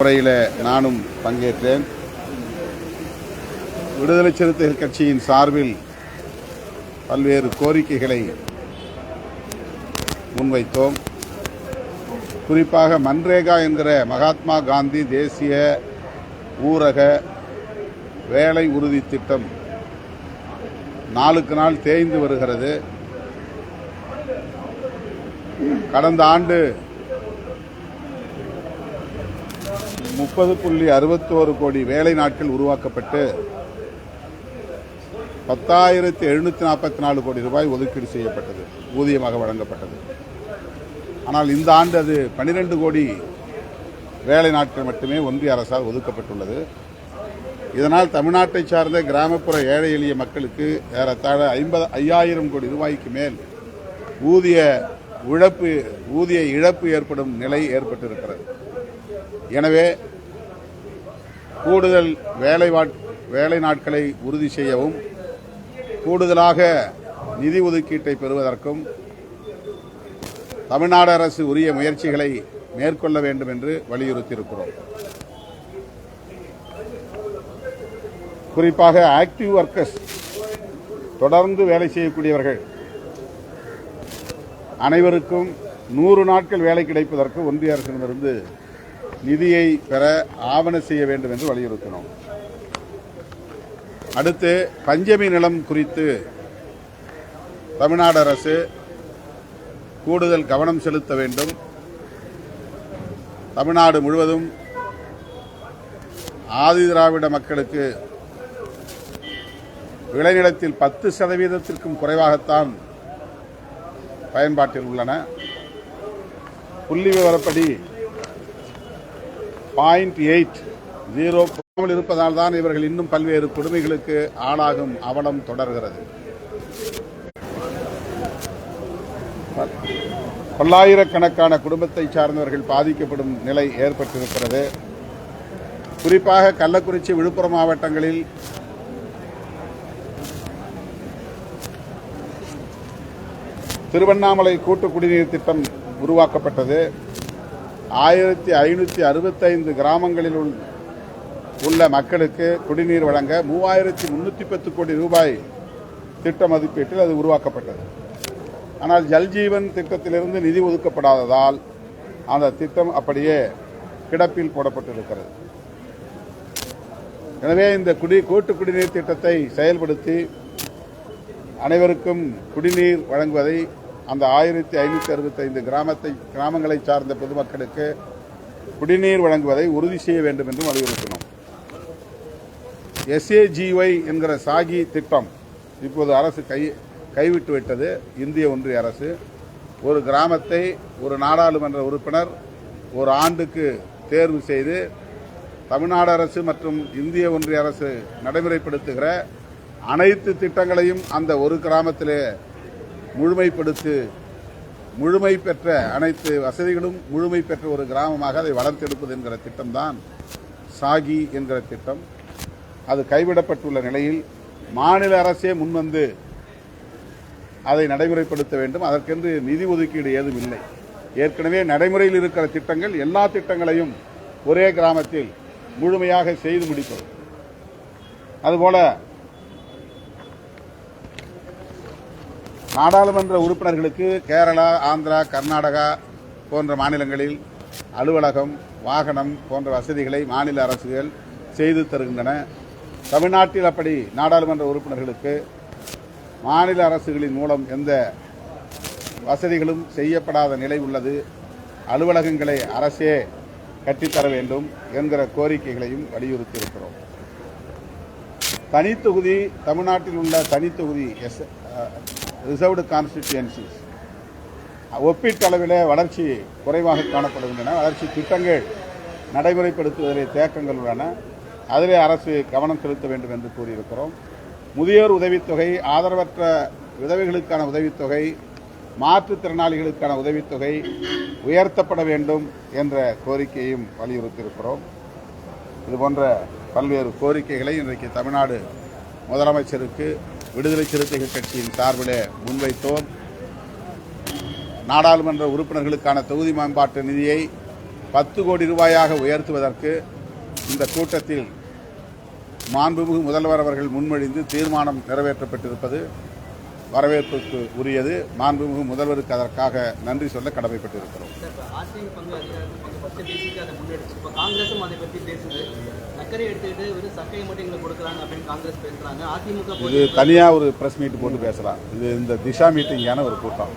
முறையில் நானும் பங்கேற்றேன். விடுதலை சிறுத்தைகள் கட்சியின் சார்பில் பல்வேறு கோரிக்கைகளை முன்வைத்தோம். குறிப்பாக மன்ரேகா என்கிற மகாத்மா காந்தி தேசிய ஊரக வேலை உறுதி திட்டம் நாளுக்கு நாள் தேய்ந்து வருகிறது. கடந்த ஆண்டு முப்பது புள்ளி அறுபத்தோரு கோடி வேலை நாட்கள் உருவாக்கப்பட்டு பத்தாயிரத்தி எழுநூற்றி நாற்பத்தி நாலு கோடி ரூபாய் ஒதுக்கீடு செய்யப்பட்டது ஊதியமாக வழங்கப்பட்டது. ஆனால் இந்த ஆண்டு அது பனிரெண்டு கோடி வேலை நாட்கள் மட்டுமே ஒன்றிய அரசால் ஒதுக்கப்பட்டுள்ளது. இதனால் தமிழ்நாட்டை சார்ந்த கிராமப்புற ஏழை எளிய மக்களுக்கு ஏறத்தாழ ஐம்பது ஐயாயிரம் கோடி ரூபாய்க்கு மேல் ஊதிய இழப்பு ஊதிய இழப்பு ஏற்படும் நிலை ஏற்பட்டிருக்கிறது. எனவே கூடுதல் வேலை வேலை நாட்களை உறுதி செய்யவும் கூடுதலாக நிதி ஒதுக்கீட்டை பெறுவதற்கும் தமிழ்நாடு அரசு உரிய முயற்சிகளை மேற்கொள்ள வேண்டும் என்று வலியுறுத்தியிருக்கிறோம். குறிப்பாக ஆக்டிவ் ஒர்க்கர்ஸ் தொடர்ந்து வேலை செய்யக்கூடியவர்கள் அனைவருக்கும் நூறு நாட்கள் வேலை கிடைப்பதற்கு ஒன்றிய அரசிடமிருந்து நிதியை பெற ஆவண செய்ய வேண்டும் என்று வலியுறுத்தினோம். அடுத்து பஞ்சமி நிலம் குறித்து தமிழ்நாடு அரசு கூடுதல் கவனம் செலுத்த வேண்டும். தமிழ்நாடு முழுவதும் ஆதி திராவிட மக்களுக்கு விளைநிலத்தில் பத்து சதவீதத்திற்கும் குறைவாகத்தான் பயன்பாட்டில் உள்ளன. புள்ளி விவரப்படி பாயிண்ட் எயிட் ஜீரோ இருப்பதால் தான் இவர்கள் இன்னும் பல்வேறு கொடுமைகளுக்கு ஆளாகும் அவலம் தொடர்கிறது. பல்லாயிரக்கணக்கான குடும்பத்தை சார்ந்தவர்கள் பாதிக்கப்படும் நிலை ஏற்பட்டிருக்கிறது. குறிப்பாக கள்ளக்குறிச்சி விழுப்புரம் மாவட்டங்களில் திருவண்ணாமலை கூட்டு குடிநீர் திட்டம் உருவாக்கப்பட்டது. ஆயிரத்தி ஐநூற்றி அறுபத்தைந்து கிராமங்களில் உள்- உள்ள மக்களுக்கு குடிநீர் வழங்க மூவாயிரத்தி முன்னூற்றி பத்து கோடி ரூபாய் திட்ட மதிப்பீட்டில் அது உருவாக்கப்பட்டது. ஆனால் ஜல்ஜீவன் திட்டத்திலிருந்து நிதி ஒதுக்கப்படாததால் அந்த திட்டம் அப்படியே கிடப்பில் போடப்பட்டிருக்கிறது. எனவே இந்த குடி கூட்டு குடிநீர் திட்டத்தை செயல்படுத்தி அனைவருக்கும் குடிநீர் வழங்குவதை அந்த ஆயிரத்தி ஐநூற்றி அறுபத்தைந்து கிராமத்தை கிராமங்களை சார்ந்த பொதுமக்களுக்கு குடிநீர் வழங்குவதை உறுதி செய்ய வேண்டும் என்றும் வலியுறுத்தினோம். எஸ்ஏஜிஒய் என்கிற சாகி திட்டம் இப்போது அரசு கை கைவிட்டு விட்டது. இந்திய ஒன்றிய அரசு ஒரு கிராமத்தை ஒரு நாடாளுமன்ற உறுப்பினர் ஒரு ஆண்டுக்கு தேர்வு செய்து தமிழ்நாடு அரசு மற்றும் இந்திய ஒன்றிய அரசு நடைமுறைப்படுத்துகிற அனைத்து திட்டங்களையும் அந்த ஒரு கிராமத்திலே முழுமைப்படுத்து முழுமை பெற்ற அனைத்து வசதிகளும் முழுமை பெற்ற ஒரு கிராமமாக அதை வளர்த்தெடுப்பது என்கிற திட்டம்தான் சாகி என்கிற திட்டம். அது கைவிடப்பட்டுள்ள நிலையில் மாநில அரசே முன்வந்து அதை நடைமுறைப்படுத்த வேண்டும். அதற்கென்று நிதி ஒதுக்கீடு ஏதும் இல்லை. ஏற்கனவே நடைமுறையில் இருக்கிற திட்டங்கள் எல்லா திட்டங்களையும் ஒரே கிராமத்தில் முழுமையாக செய்து முடிப்பது. அதுபோல நாடாளுமன்ற உறுப்பினர்களுக்கு கேரளா ஆந்திரா கர்நாடகா போன்ற மாநிலங்களில் அலுவலகம் வாகனம் போன்ற வசதிகளை மாநில அரசுகள் செய்து தருகின்றன. தமிழ்நாட்டில் அப்படி நாடாளுமன்ற உறுப்பினர்களுக்கு மாநில அரசுகளின் மூலம் எந்த வசதிகளும் செய்யப்படாத நிலை உள்ளது. அலுவலகங்களை அரசே கட்டித்தர வேண்டும் என்கிற கோரிக்கைகளையும் வலியுறுத்தியிருக்கிறோம். தனித்தொகுதி தமிழ்நாட்டில் உள்ள தனித்தொகுதி எஸ் ரிசர்வ்டு கான்ஸ்டிடியூன்சிஸ் ஒப்பீட்டளவில் வளர்ச்சி குறைவாக காணப்படுகின்றன. வளர்ச்சி திட்டங்கள் நடைமுறைப்படுத்துவதிலே தேக்கங்கள் உள்ளன. அதிலே அரசு கவனம் செலுத்த வேண்டும் என்று கூறியிருக்கிறோம். முதியோர் உதவித்தொகை ஆதரவற்ற விதவைகளுக்கான உதவித்தொகை மாற்றுத்திறனாளிகளுக்கான உதவித்தொகை உயர்த்தப்பட வேண்டும் என்ற கோரிக்கையும் வலியுறுத்தியிருக்கிறோம். இதுபோன்ற பல்வேறு கோரிக்கைகளை இன்றைக்கு தமிழ்நாடு முதலமைச்சருக்கு விடுதலை சிறுத்தைகள் கட்சியின் சார்பில் முன்வைத்தோம். நாடாளுமன்ற உறுப்பினர்களுக்கான தொகுதி மேம்பாட்டு நிதியை பத்து கோடி ரூபாயாக உயர்த்துவதற்கு இந்த கூட்டத்தில் மாண்புமிகு முதல்வர் அவர்கள் முன்மொழிந்து தீர்மானம் நிறைவேற்றப்பட்டிருப்பது வரவேற்புக்கு உரியது. மாண்புமிகு முதல்வருக்கு அதற்காக நன்றி சொல்ல கடமைப்பட்டிருக்கிறோம். இது தனியாக ஒரு ப்ரெஸ் மீட் போட்டு பேசலாம். இது இந்த திஷா மீட்டிங்கான ஒரு கூட்டம்.